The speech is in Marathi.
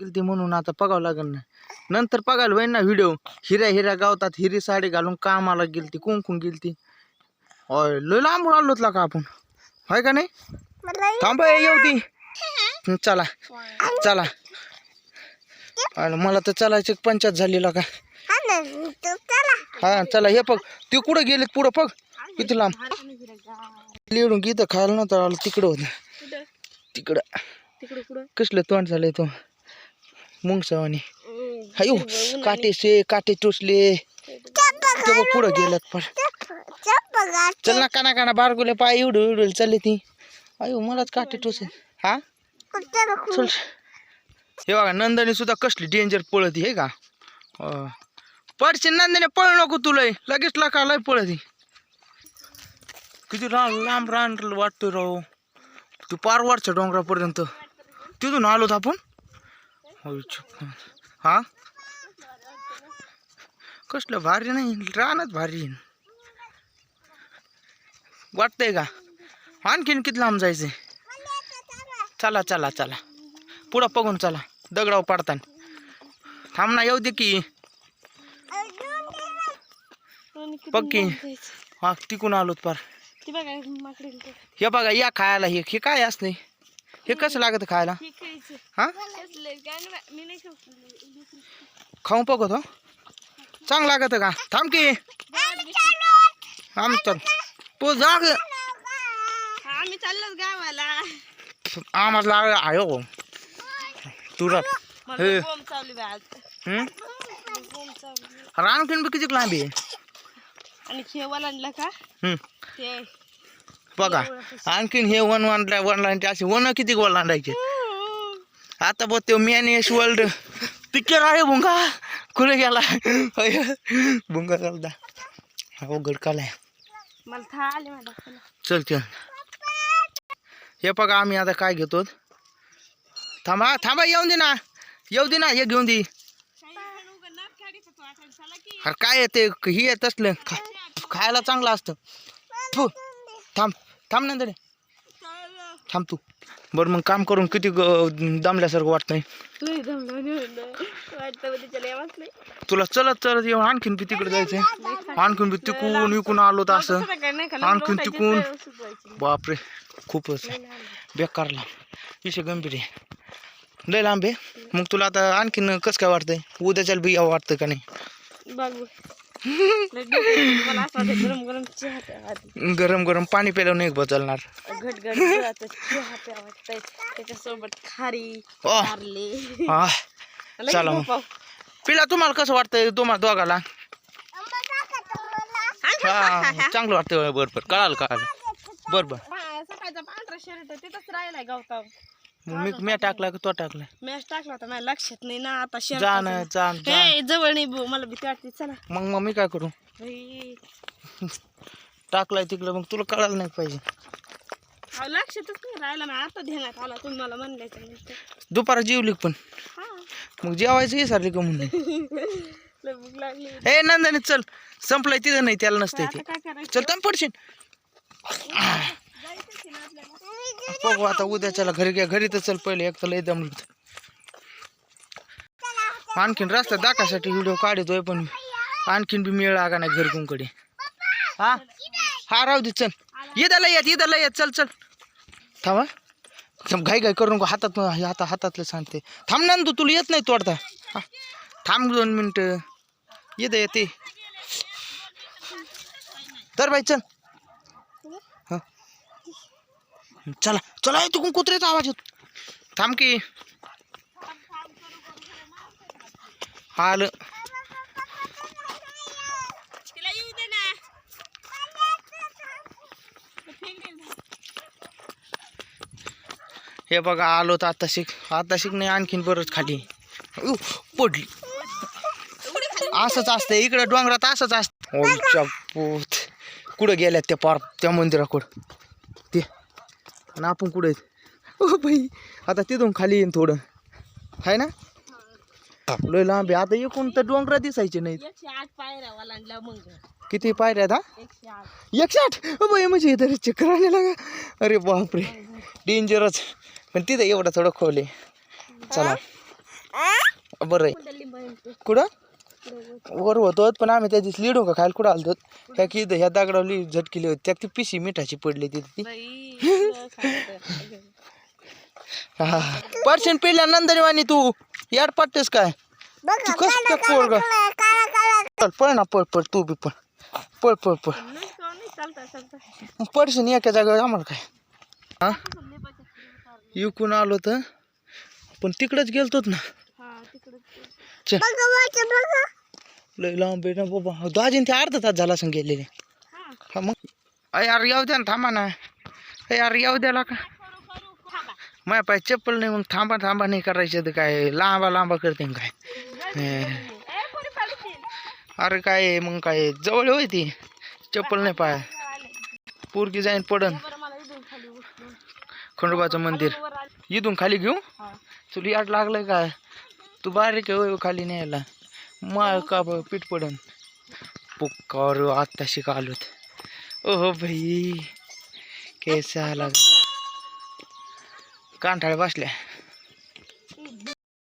गेलती म्हणून आता बघावं लागेल ना. नंतर बघायला होईन ना व्हिडिओ हिऱ्या हिऱ्या गावतात हिरी साडी घालून कामाला गेलती कुंकून गेलती. होय लय लांबून आलोत का आपण? होय का नाही? थांब येऊ ती चला चला. अरे मला तर चलायची पंचायत झालेला का? हा चला हे बघ ते कुठं गेलेत पुढं बघ. किती लांब. लिडून इथं खायला नव्हतं आलं तिकडं होतं. तिकडं. कसलं तोंड झालंय तो. मुंगसावानी हायो काटे से काटे टोचले. पुढं गेल्यात पण. चल ना काना काना बारगुले पाय एवढं एवढं चालले ती. अयो मलाच काटे टोचे हा? चल. हे बघा नंदनी सुद्धा कसली डेंजर पळती हे का? अं. पडशील नंदने पळ नको तुला. लगेच लका लय पळती. किती लांब लांब रान वाटतोय राव. तू पार वरच्या डोंगरापर्यंत. तिथून आलोत आपण? होय छप्पन. हा? कसलं भारी नाही रानच भारी. वाटतंय का? आणखीन किती लांब जायचंय? चला चला चला. पुढं बघून चला. दगडावर पडताना. थांब ना येऊ दे की. बघ की. हा तिकून आलोत पार. हे बघा या खायला हे हे काय असते हे कसं लागत खायला? हे. खाऊन बघतो चांगलं लागत का? थांब की. आम चल. तू जाग. आम्ही चाललोच गावाला. आम्हाला लाग आयो चावली बा रानखिंड किती लांब आणि खेवाला आणला का ते बघा आणखीन हे वन वन वन लाईनचे असे वन किती गोल लांडायचे? आता बघ ते मॅनेश वर्ल्ड तिकेर आहे भुंगा. कुठे गेला? भुंगा चालता हो माझ्या डोक्याला. चल चल. हे बघा आम्ही आता काय घेतो? थांबा थांबा येऊन दे ना. येऊ दे ना हे घेऊन दे. अरे काय येते ही येत असलं खायला चांगलं असतं. थांब थांब नंतर थांब तू. बरं मग काम करून किती दमल्यासारखं. वाटतं नाही. तुला चलत चलत येऊन आणखीन बी तिकडे जायचंय. आणखीन बी तिकून विकून आलो तर असं. आणखीन तिकून. बापरे खूपच. बेकार लांब विषय गंभीर आहे. लय लांब आहे. मग तुला आता आणखीन कसं काय वाटतंय? उद्याच्याला बी यावं वाटतं का नाही? गरम गरम चहा प्यावा आधी. गरम गरम पाणी प्यायला नाही बदलणार. घट घट गुळाचा चहा प्यावा वाटतंय. त्याच्यासोबत खारी हा चला मग. पिला तुम्हाला कसं वाटतंय तुम्हाला दोघाला? हा चांगलं वाटतं बरं बरं. कळालं कळालं. बरं बरं. पा- सकाळचा पांढरा शर्ट तिथंच राहिलाय मी मी टाकला. की तो टाकला? मॅच टाकला होता माझ्या लक्षात नाही ना आता शर्ट जा ना जा जा. हे जवळ नाही भाऊ मला भीती वाटते चला. मग मग मी काय करू? हे. टाकलाय तिकडं मग तुला कळालं नाही पाहिजे. अहो, लक्षातच नाही राहिला ना आता ध्यानात आला तुम्ही मला नंतर. दुपारा जेवली पण? हा. मग जेवायचं विसरली का म्हणून? लय भूक लागली ए नंदनी चल. संपलंय तिथं नाही त्याला नसतंय ते. आता काय करायचं? चल तर पडशील. बघू आता उद्याच्याला घरी घ्या घरी तर चल पहिले एक तर लय दमलं आणखीन रस्ता दाखासाठी व्हिडिओ काढतोय पण आणखीन बी मिळ लागा नाही घरकुंकडे हा? हा राहू दे चल. येदाला येत येदाला येत. चल चल. थांबा. थांब घाई घाई करू नको. हातात हाता हातातलं सांगते. थांब ना तू तुला येत नाही तोडता. हा. थांब दोन मिनटं. येते येते. तर बाई चल. चला चला तिकडून कुत्र्याचा आवाज येतो. थांब की. आलं. हे बघा आलो तर आता शिक आता शिक नाही आणखीन बरंच खाली. पडली. असंच असतं इकडं डोंगरात असंच असतं. पोत. कुठं गेल्यात त्या पार त्या मंदिराकडं? ते. आणि आपण कुठं? ओ बाई आता तिथून खाली येईन थोडं. आहे ना? लय लांब आहे. आता एकूण तर डोंगरा दिसायचे नाहीत. एकशे आठ पायऱ्या मग. किती पायऱ्या आहेत हा? एकशे आठ. एकशे आठ? बाई म्हणजे इथं चक्कर आलेला का अरे बापरे. डेंजरच पण तिथं एवढं थोडं खोले चला. बरं आहे. कुठं. वर होतो पण आम्ही त्या दिवशी लिडू का खायला कुठं आलतो? ह्या की ह्या दगडावली झटकिली होती. त्यात ती पिशी मिठाची पडली तिथे ती. पर्सेंट पेल्या नंदरीवाणी तू. याड पट्टेस काय? तू कस त्या पोरग? चल पळ ना पळ पळ तू बी पळ. पळ पळ पळ. पर्सेंट एका जागेवर आम्हाला काय? हा. इकून आलो तर? पण तिकडच गेलतोच ना. लय लांब ना बाबा. दाजीन ते अर्धा तास झाला असं गेलेले. हा मग? अय यार येऊ द्या ना थांबा ना. यार येऊ द्याला का माझ्या पाय चप्पल नाही मग थांबा थांबा नाही करायचं तर काय लांबा लांबा करते काय. अरे काय मग काय जवळ होय ती. चप्पल नाही पाय. पोरकी जाईन पडन. खंडोबाचं मंदिर. इथून खाली घेऊ? तुला याट लागलंय काय? तू बारीक आहे खाली न्यायला. माळ का ब- पीठ पडन. पुकार आत्ताशी आलोत. ओहो भाई केस कांठाळ बसल्या.